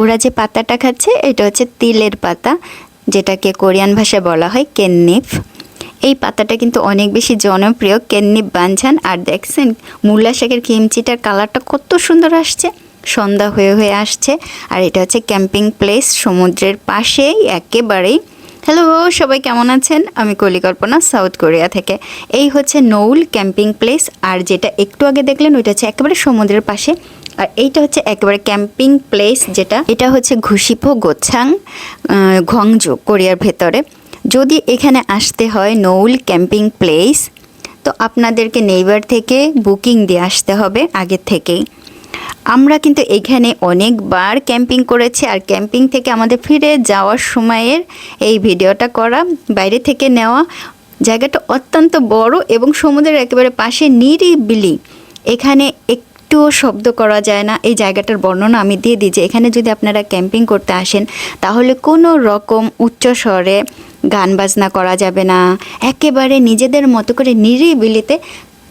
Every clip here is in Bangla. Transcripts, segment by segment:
ওরা যে পাতাটা খাচ্ছে, এটা হচ্ছে তিলের পাতা, যেটাকে কোরিয়ান ভাষায় বলা হয় কেন্নিফ। এই পাতাটা কিন্তু অনেক বেশি জনপ্রিয়, কেন্নিফ বাঞ্ছান। আর দেখছেন, মূলা শাকের কিমচিটার কালারটা কত সুন্দর আসছে। সন্ধ্যা হয়ে হয়ে আসছে, আর এটা হচ্ছে ক্যাম্পিং প্লেস, সমুদ্রের পাশেই, একেবারেই। হ্যালো, সবাই কেমন আছেন? আমি কলিকল্পনা, সাউথ কোরিয়া থেকে। এই হচ্ছে নৌল ক্যাম্পিং প্লেস, আর যেটা একটু আগে দেখলেন, ওইটা হচ্ছে একেবারে সমুদ্রের পাশে। আর এইটা হচ্ছে একেবারে ক্যাম্পিং প্লেস যেটা। এটা হচ্ছে ঘুষিপো, গোছাং ঘংজু কোরিয়ার ভেতরে। যদি এখানে আসতে হয় নৌল ক্যাম্পিং প্লেস, তো আপনাদেরকে নেইবার থেকে বুকিং দিয়ে আসতে হবে আগের থেকেই। আমরা কিন্তু এখানে অনেকবার ক্যাম্পিং করেছি আর ক্যাম্পিং থেকে আমাদের ফিরে যাওয়ার সময়ের এই ভিডিওটা করা, বাইরে থেকে নেওয়া। জায়গাটা অত্যন্ত বড় এবং সমুদ্রের একেবারে পাশে নিরিবিলি। এখানে একটুও শব্দ করা যায় না। এই জায়গাটার বর্ণনা আমি দিয়ে দিই যে এখানে যদি আপনারা ক্যাম্পিং করতে আসেন, তাহলে কোনো রকম উচ্চ স্বরে গান বাজনা করা যাবে না। একেবারে নিজেদের মতো করে নিরিবিলিতে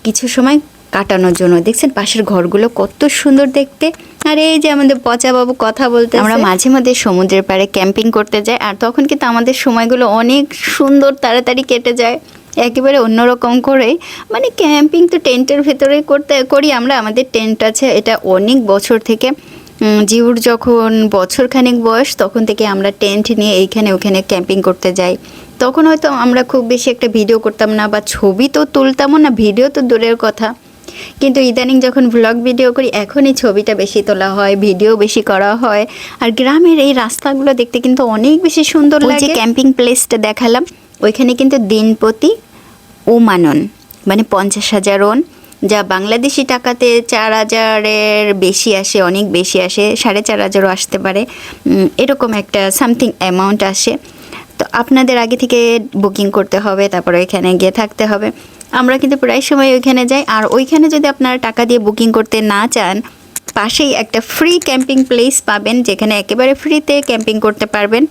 কিছু সময় কাটানোর জন্য। দেখছেন পাশের ঘরগুলো কত সুন্দর দেখতে। আর এই যে আমাদের পচা বাবু কথা বলতে আমরা মাঝে মাঝে সমুদ্রের পাড়ে ক্যাম্পিং করতে যাই, আর তখন কিন্তু আমাদের সময়গুলো অনেক সুন্দর, তাড়াতাড়ি কেটে যায়। একেবারে অন্যরকম করে মানে ক্যাম্পিং তো টেন্টের ভেতরে করতে করি আমরা আমাদের টেন্ট আছে এটা অনেক বছর থেকে। জিউর যখন বছরখানেক বয়স তখন থেকে আমরা টেন্ট নিয়ে এইখানে ওখানে ক্যাম্পিং করতে যাই। তখন হয়তো আমরা খুব বেশি একটা ভিডিও করতাম না বা ছবি তো তুলতামও না ভিডিও তো দূরের কথা। কিন্তু ইদানিং যখন ব্লগ ভিডিও করি এখনই ছবিটা বেশি তোলা হয় ভিডিও বেশি করা হয়। আর গ্রামের এই রাস্তাগুলো দেখতে কিন্তু অনেক বেশি সুন্দর লাগে। ক্যাম্পিং প্লেসটা দেখালাম ওইখানে কিন্তু দিন প্রতি ওমানন মানে পঞ্চাশ হাজার ওন, যা বাংলাদেশি টাকাতে চার হাজারের বেশি আসে, অনেক বেশি আসে, সাড়ে চার হাজারও আসতে পারে। এরকম একটা সামথিং অ্যামাউন্ট আসে। তো আপনাদের আগে থেকে বুকিং করতে হবে, তারপরে ওইখানে গিয়ে থাকতে হবে। আমরা কিন্তু প্রায় সময় ওইখানে যাই, আর ওইখানে যদি আপনারা টাকা দিয়ে বুকিং করতে না চান, পাশেই একটা ফ্রি ক্যাম্পিং প্লেস পাবেন, যেখানে একেবারে ফ্রিতে ক্যাম্পিং করতে পারবেন।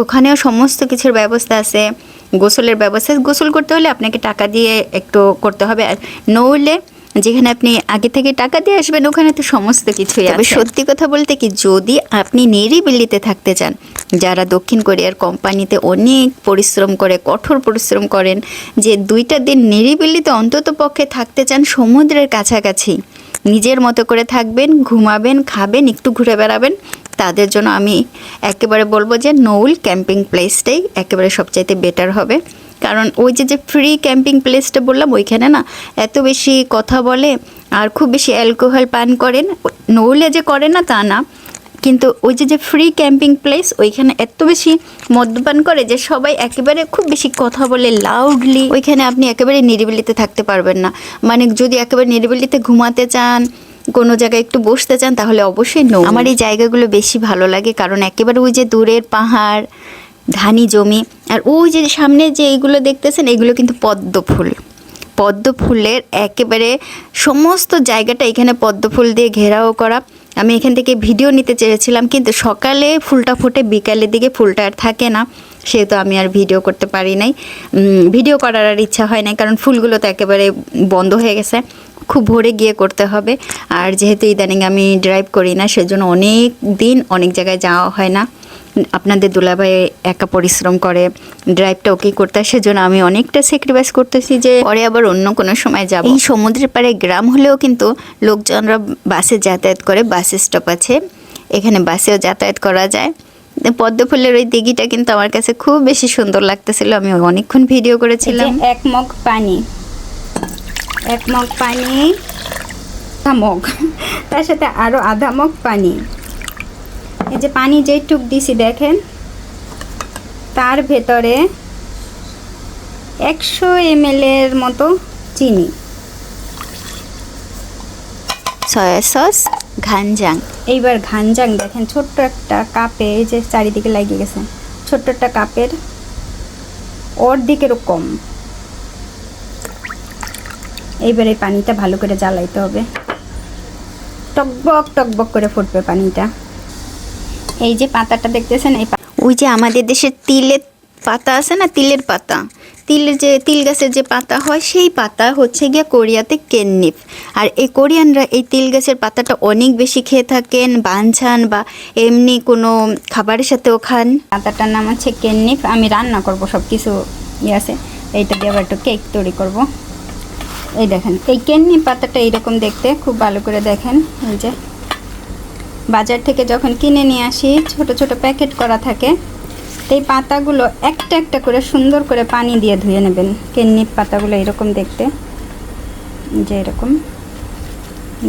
ওখানেও সমস্ত কিছুর ব্যবস্থা আছে। গোসলের ব্যবস্থা গোসল করতে হলে আপনাকে টাকা দিয়ে একটু করতে হবে। আর নইলে যেখানে আপনি আগে থেকে টাকা দিয়ে আসবেন ওখানে তো সমস্ত কিছুই আছে। সত্যি কথা বলতে কি যদি আপনি নিরিবিলিতে থাকতে চান যারা দক্ষিণ কোরিয়ার কোম্পানিতে অনেক পরিশ্রম করে কঠোর পরিশ্রম করেন যে দুইটা দিন নিরিবিলিতে অন্তত পক্ষে থাকতে চান সমুদ্রের কাছাকাছি নিজের মতো করে থাকবেন ঘুমাবেন খাবেন একটু ঘুরে বেড়াবেন তাদের জন্য আমি একেবারে বলব যে নৌল ক্যাম্পিং প্লেসটাই একেবারে সবচাইতে বেটার হবে। কারণ ওই যে যে ফ্রি ক্যাম্পিং প্লেসটা বললাম, ওইখানে না এত বেশি কথা বলে আর খুব বেশি অ্যালকোহল পান করেন। নৌলে যে করে না তা না, কিন্তু ওই যে যে ফ্রি ক্যাম্পিং প্লেস, ওইখানে এত বেশি মদ্যপান করে যে সবাই একেবারে খুব বেশি কথা বলে লাউডলি ওইখানে আপনি একেবারে নিরিবিলিতে থাকতে পারবেন না। মানে যদি একেবারে নিরিবিলিতে ঘুমাতে চান কোনো জায়গায় একটু বসতে চান, তাহলে অবশ্যই নো। আমার এই জায়গাগুলো বেশি ভালো লাগে, কারণ একেবারে ওই যে দূরের পাহাড় ধানি জমি, আর ওই যে সামনে যে এইগুলো দেখতেছেন, এগুলো কিন্তু পদ্ম ফুল। পদ্ম ফুলের একেবারে সমস্ত জায়গাটা এখানে পদ্ম ফুল দিয়ে ঘেরাও করা। আমি এখান থেকে ভিডিও নিতে চেয়েছিলাম, কিন্তু সকালে ফুলটা ফোটে, বিকালের দিকে ফুলটা আর থাকে না, সেহেতু আমি আর ভিডিও করতে পারি নাই। ভিডিও করার আর ইচ্ছা হয় নাই, কারণ ফুলগুলো তো একেবারে বন্ধ হয়ে গেছে। খুব ভোরে গিয়ে করতে হবে। আর যেহেতু ইদানিং আমি ড্রাইভ করি না সেজন্য অনেক দিন অনেক জায়গায় যাওয়া হয় না। আপনাদের দুলাভাই একা পরিশ্রম করে ড্রাইভটা ওকে করতে হয়, সেজন্য আমি অনেকটা স্যাক্রিফাইস করতেছি যে পরে আবার অন্য কোনো সময় যাব। এই সমুদ্রের পাড়ে গ্রাম হলেও কিন্তু লোকজনরা বাসে যাতায়াত করে বাস স্টপ আছে। এখানে বাসেও যাতায়াত করা যায়। পদ্ম ফুলের ওই দিঘিটা কিন্তু আমার কাছে খুব বেশি সুন্দর লাগতেছিল আমি অনেকক্ষণ ভিডিও করেছিলাম। এক মগ পানি। এক মগ পানি আধা মগ। তার সাথে আরও আধা মগ পানি। এই যে পানি যেটুক দিছি দেখেন তার ভেতরে একশো এম এর মতো চিনি। সয়া সস ঘানজাং এইবার ঘানজাং দেখেন ছোট্ট একটা কাপে এই যে চারিদিকে লাগিয়ে গেছে ছোট্ট একটা কাপের অর্ধেকেরও কম। এইবার এই পানিটা ভালো করে জ্বালাইতে হবে। টকবক টকবক করে ফুটবে পানিটা। এই যে পাতাটা দেখতেছেন এই ওই যে আমাদের দেশের তিলের পাতা আছে না তিলের পাতা। তিলের যে তিল গাছের যে পাতা হয় সেই পাতা হচ্ছে গিয়ে কোরিয়াতে কেননিফ আর এই কোরিয়ানরা এই তিল গাছের পাতাটা অনেক বেশি খেয়ে থাকেন বাঞ্ছান বা এমনি কোনো খাবারের সাথেও খান। পাতাটার নাম হচ্ছে কেননিফ আমি রান্না করব সব কিছু ইয়ে আছে। এইটা দিয়ে আবার একটু কেক তৈরি করব। এই দেখেন, এই কেননি পাতাটা এইরকম দেখতে, খুব ভালো করে দেখেন, এই যে। বাজার থেকে যখন কিনে নিয়ে আসি, ছোট ছোট প্যাকেট করা থাকে, এই পাতাগুলো একটা একটা করে সুন্দর করে পানি দিয়ে ধুয়ে নেবেন। কেননি পাতাগুলো এরকম দেখতে যে এরকম।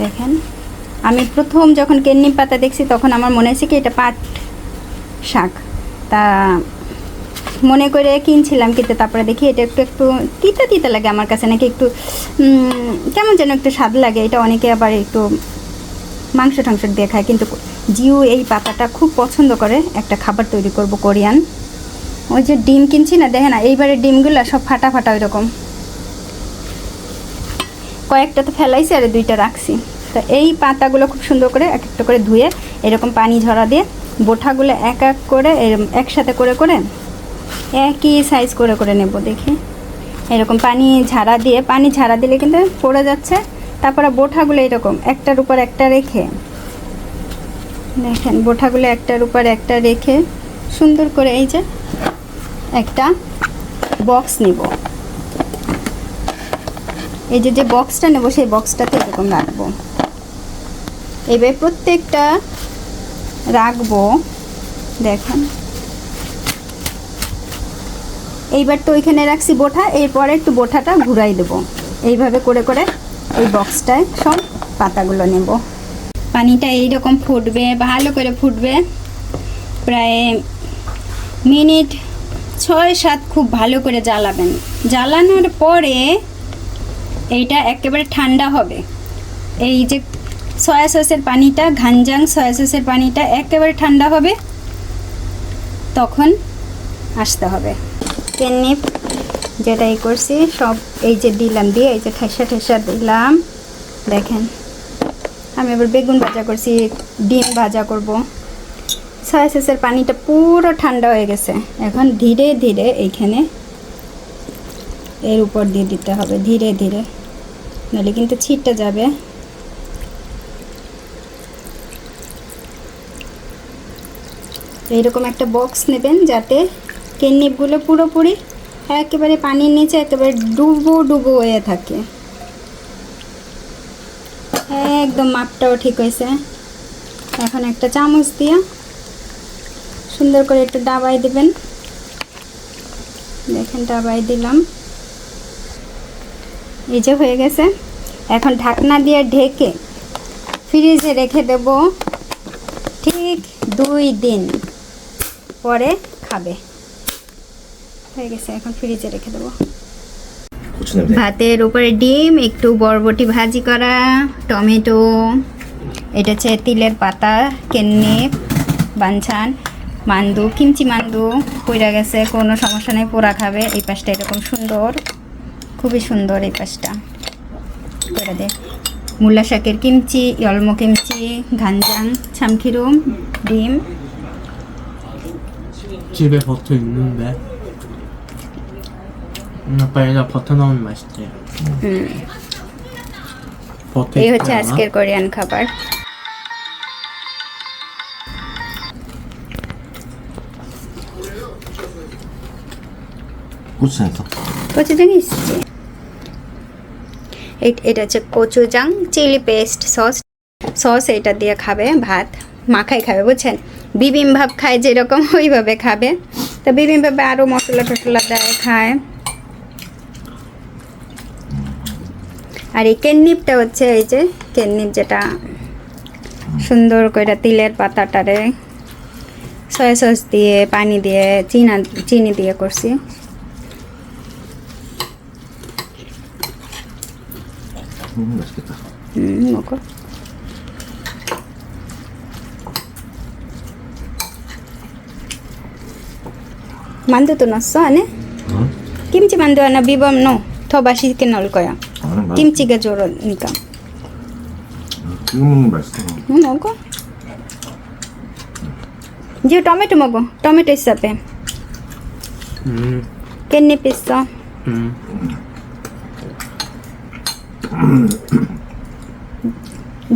দেখেন, আমি প্রথম যখন কেন্নি পাতা দেখছি, তখন আমার মনে হয়েছে কি এটা পাট শাক। তা মনে করে কিনছিলাম কিন্তু তারপরে দেখি এটা একটু একটু তিতা তিতা লাগে আমার কাছে, নাকি একটু কেমন যেন একটু স্বাদ লাগে। এটা অনেকে আবার একটু মাংস টাংস দিয়ে খায়, কিন্তু জিও এই পাতাটা খুব পছন্দ করে। একটা খাবার তৈরি করব কোরিয়ান। ওই যে ডিম কিনছি না দেখে না, এইবারে ডিমগুলো সব ফাটা ফাটা ওই রকম কয়েকটা তো ফেলাইছি আর দুইটা রাখছি। তো এই পাতাগুলো খুব সুন্দর করে এক একটা করে ধুয়ে এরকম পানি ঝরা দিয়ে বোঠাগুলো এক এক করে একসাথে করে করে একই সাইজ করে করে নেব দেখি। এরকম পানি ঝাড়া দিয়ে, পানি ঝাড়া দিলে কিন্তু পড়ে যাচ্ছে। তারপরে বোঠাগুলো এরকম, একটার উপর একটা রেখে, দেখেন বোঠাগুলো একটার উপর একটা রেখে সুন্দর করে এই যে একটা বক্স নিব। এই যে যে বক্সটা নেব, সেই বক্সটাতে এরকম রাখব। এবার প্রত্যেকটা রাখব, দেখেন। এইবার তো ওইখানে রাখছি বোঠা, এরপরে একটু বোঠাটা ঘুরাই দেবো। এইভাবে করে করে এই বক্সটায় সব পাতাগুলো নেব। পানিটা এইরকম ফুটবে, ভালো করে ফুটবে। প্রায় মিনিট ছয় সাত খুব ভালো করে জ্বালাবেন। জ্বালানোর পরে এইটা একেবারে ঠান্ডা হবে। এই যে সয়া সসের পানিটা ঘানজাং সয়া সসের পানিটা একেবারে ঠান্ডা হবে, তখন আসতে হবে। যেটা এই করছি, সব এই যে দিলাম দিয়ে, এই যে ঠেসা ঠেসা দিলাম। দেখেন, আমি এবার বেগুন ভাজা করছি, ডিম ভাজা করব। সয়া সসের পানিটা পুরো ঠান্ডা হয়ে গেছে। এখন ধীরে ধীরে এইখানে এর উপর দিয়ে দিতে হবে, ধীরে ধীরে। নাহলে কিন্তু ছিটটা যাবে। এইরকম একটা বক্স নেবেন যাতে কেননিপগুলো পুরোপুরি একেবারে পানির নিচে একেবারে ডুবো ডুবো হয়ে থাকে। একদম মাপটাও ঠিক হয়েছে। এখন একটা চামচ দিয়ে সুন্দর করে একটু ডাবাই দিবেন। দেখেন ডাবাই দিলাম। এই যে হয়ে গেছে। এখন ঢাকনা দিয়ে ঢেকে ফ্রিজে রেখে দেব ঠিক দুই দিন পরে খাবে। হয়ে গেছে এখন ফ্রিজে রেখে দেবো 고추 냄새. ভাতের উপরে ডিম একটু বরবটি ভাজি করা টমেটো এটা হচ্ছে তিলের পাতা কেন্নে বাঞ্ছান মান্দু কিমচি মান্দু পইরা গেছে কোনো সমস্যা নেই পোড়া খাবে এই পাশটা এরকম সুন্দর খুবই সুন্দর এই পাশটা করে দে মূলা শাকের কিমচি অলমো কিমচি ঘানজাং 참기름 ডিম 집에 버터 있는데. 음, 아빠 얘가 버터 넣으면 맛있대. 버터 এই হচ্ছে 있잖아. আজকের কোরিয়ান খাবার 고추 넣어. কচুজাং এসছে এটা হচ্ছে gochujang chili paste sauce sauce এটা দিয়ে খাবে ভাত মাখাই খাবে বুঝছেন বিবিম ভাব খায় যেরকম ওইভাবে খাবে তো বিবিম ভাবে আরও মশলা টশলা দেয় খায় আর এই কেননিপটা হচ্ছে এই যে কেননিপ যেটা সুন্দর করে তিলের পাতাটারে সয়া সস দিয়ে পানি দিয়ে চিনা চিনি দিয়ে করছি। mandu তো নস আনে? হ্যাঁ। ane kim আনা বিবম নো bibam কেনল কয়া? 나 비빔 넣어. 더 맛있게 넣을 거야. 나는 맛. 김치가 저러니까. 찍어 먹는 게 맛있어. 응, 먹어. 이제 토마토 먹어. 토마토 있어 앞에. 음, 깻잎 있어. 음.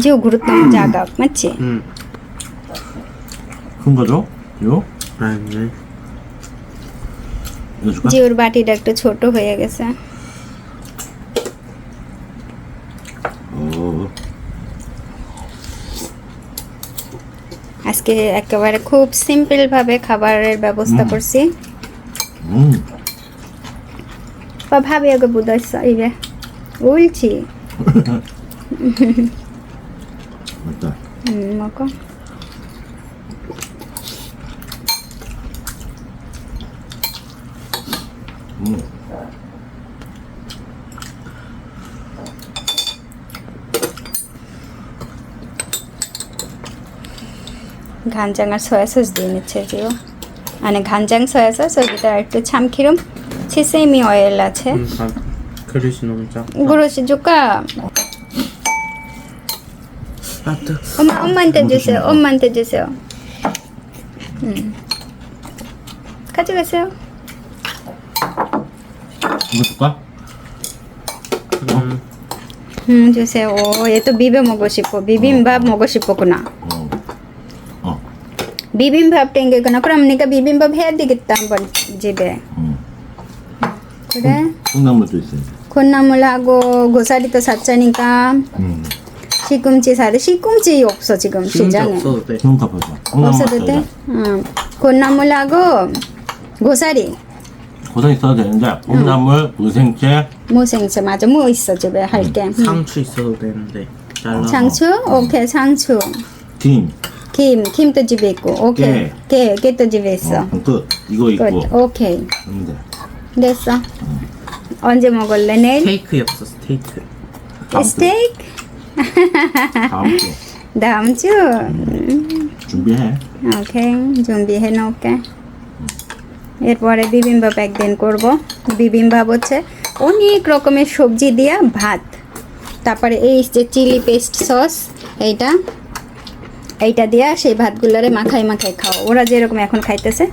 জিও গুরুত্ব জাগা মাচ্ছি 음. 큰 거죠? 이거? 아니. 이거 줄까? জিওর বাটিটা একটু ছোট হয়ে গেছে আজকে একেবারে খুব সিম্পল ভাবে খাবারের ব্যবস্থা করছি। বা ভাবি আগে বুধ বলছি। ঘানজাং আর সয়া সস দিয়ে নিচ্ছে জিও মানে ঘানজাং সয়া সস ওর ভিতরে একটু ছামখিরম ছিসেমি অয়েল আছে 음, 아, 그릇이 너무 작다. গুরুছি জুকা 따뜻. 엄마 엄마한테 주세요 엄마한테 주세요 음 가져가세요 이거 줄까? 음. 음 주세요 오얘 또 비벼 먹고 싶어 비빔밥 먹고 싶었구나 어. 어. 비빔밥 땡기거나 그럼 네가 비빔밥 해야 되겠다 한번 집에 음. 그래 콩나물도 있어요. 콩나물하고 고사리도 샀자니까 음. 시금치 사야 돼 시금치 없어 지금 시장에 없어도 돼. 없어도? 응 콩나물하고 고사리 고생 있어도 되는데 콩나물, 무생채, 무생채 맞아 뭐 있어 집에 할게 응. 상추 있어도 되는데 잘라 상추? 오케이 상추 김. 김 김도 집에 있고 오케이 게 게도 집에 있어 어, 그럼 끝. 이거 끝 있고. 오케이 하면 돼. 됐어 언제 먹을래 내일? 스테이크였어 스테이크 다음 주. 스테이크? 다음 주. 다음 주? 음, 준비해. ওকে জম্বিহে ওকে এরপরে বিবিম্বাপ একদিন করব বিবিম্বাপ হচ্ছে অনেক রকমের সবজি দিয়া ভাত তারপরে এই যে চিলি পেস্ট সস এইটা এইটা দিয়া সেই ভাতগুলারে মাখাই মাখাই খাওয়া ওরা যেরকম এখন খাইতেছে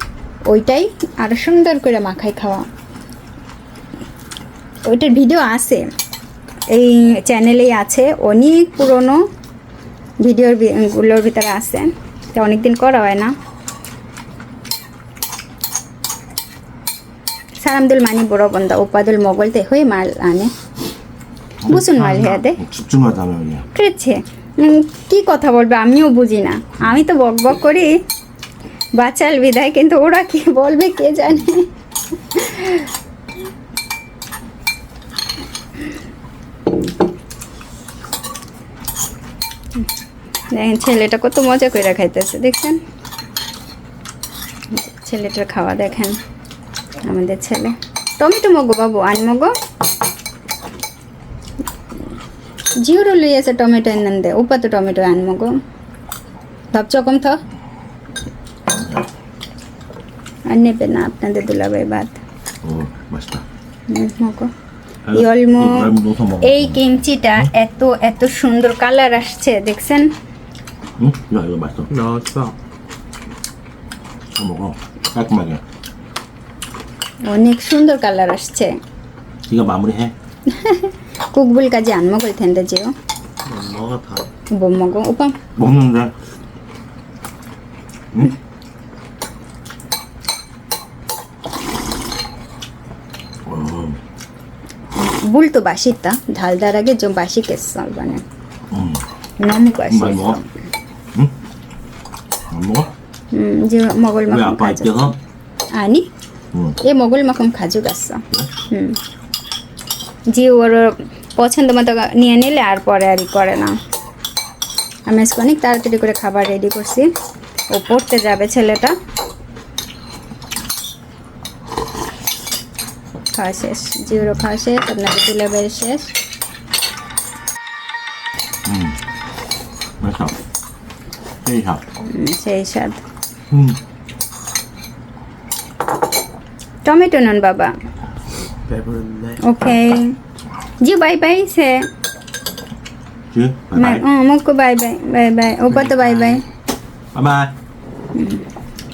ওইটাই আরও সুন্দর করে মাখাই খাওয়া। ওইটার ভিডিও আছে। এই চ্যানেলেই আছে অনেক পুরনো ভিডিওরগুলোর ভিতরে আছে। তা অনেকদিন করা হয় না। সারামদুল মানি বড় বন্ধ উপাদুল মোগলতে হয়ে মাল আনে। বুঝুন মাল হেয়াদে কিচ্ছু কি কথা বলবে? আমিও বুঝি না। আমি তো বক বক করি। বাচাল বিদায় কিন্তু ওরা কি বলবে কে জানে? দেখেন, ছেলেটা কত মজা করে খাইতেছে, দেখছেন? ছেলেটার খাওয়া দেখেন, আমাদের ছেলে। টমেটো মগো বাবু আন মগো ಜಿಯೋ ಲೇಸ ಟೊಮೆಟೊ ಇನ್ನಂದೆ ಒಪ್ಪತ್ತು ಟೊಮೆಟೊ ಆನ್ ಮಗು ধপচকম থ। আর পে না আপনাদের দুলাভাই ভাত। এই কিমচিটা এত এত সুন্দর কালার আসছে দেখছেন? আচ্ছা। অনেক সুন্দর কালার আসছে। 국물까지 안 먹을 텐데 지금 못 먹어 다. 못 먹어 오빠 먹는데. 응? 음. 물도 맛있다 달달하게 좀 맛있겠어 이거는 음. 너무 많이 먹어? 응? 안 먹어? 음 이제 먹을 만큼 가져 입혀서? 아니 응. 얘 먹을 만큼 가져갔어 음 যে ওর পছন্দ মতো নিয়ে নিলে আর পরে আর করে না। আমি আজকে অনেক তাড়াতাড়ি করে খাবার রেডি করছি। ও পড়তে যাবে ছেলেটা। খাওয়া শেষ। জিওরও খাওয়া শেষ আপনাদের ডেলিভারি শেষ। সেই স্বাদ। টমেটো নন বাবা। Okay. जी बाय बाय से जी बाय बाय हाँ मुको बाय बाय बाय बाय ओपा तो बाय बाय बाय